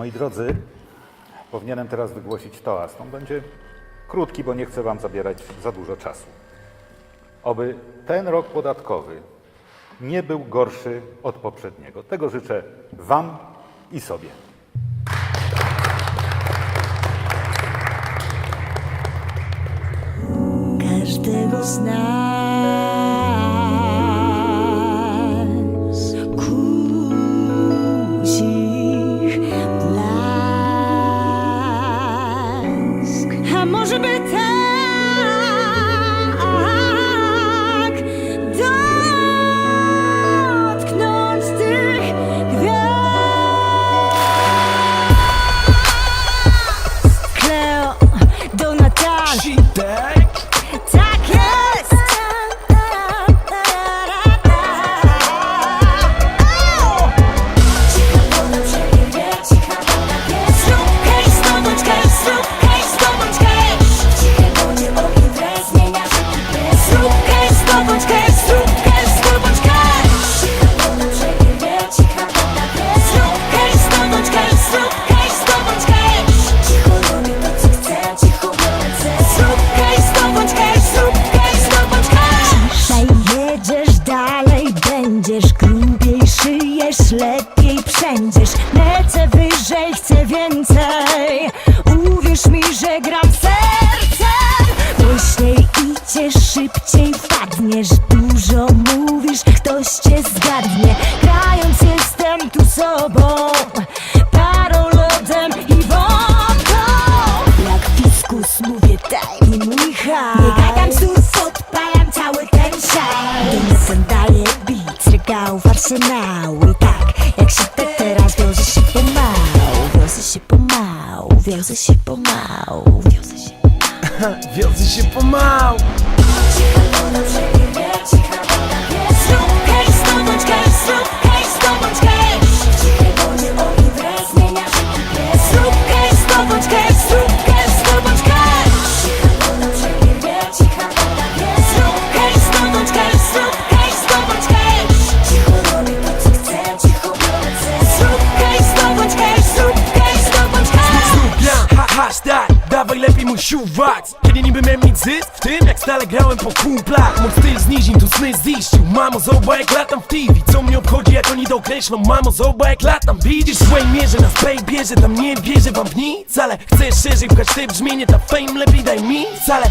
Moi drodzy, powinienem teraz wygłosić toast. On będzie krótki, bo nie chcę Wam zabierać za dużo czasu. Oby ten rok podatkowy nie był gorszy od poprzedniego. Tego życzę Wam i sobie. każdego z nas będziesz grubiej, szyjesz lepiej, przędziesz. Lecę wyżej, chcę więcej. Uwierz mi, że gram sercem Głośniej idziesz, szybciej wpadniesz Dużo mówisz, ktoś cię zgadnie. Grając jestem tu sobą arsenału I tak, jak się te teraz wiąże się pomału Wiąże się pomału, wiąże się pomału Wiąże się Wiozę się pomału. Cicha woda przegrywie, cicha dawaj lepiej mój siuwak Kiedy niby miałem mieć zysk w tym, jak stale grałem po kumplach. Mój styl z nizin, tu sny ziścił. Mamo, zobacz jak latam w TV Co mnie obchodzi, jak oni dokreślą Mamo, zobacz jak latam, widzisz W swojej mierze nas pay bierze. Tam nie wierzę wam w nic Ale chcę szerzej pchać te brzmienie Ta fame lepiej daj mi Wcale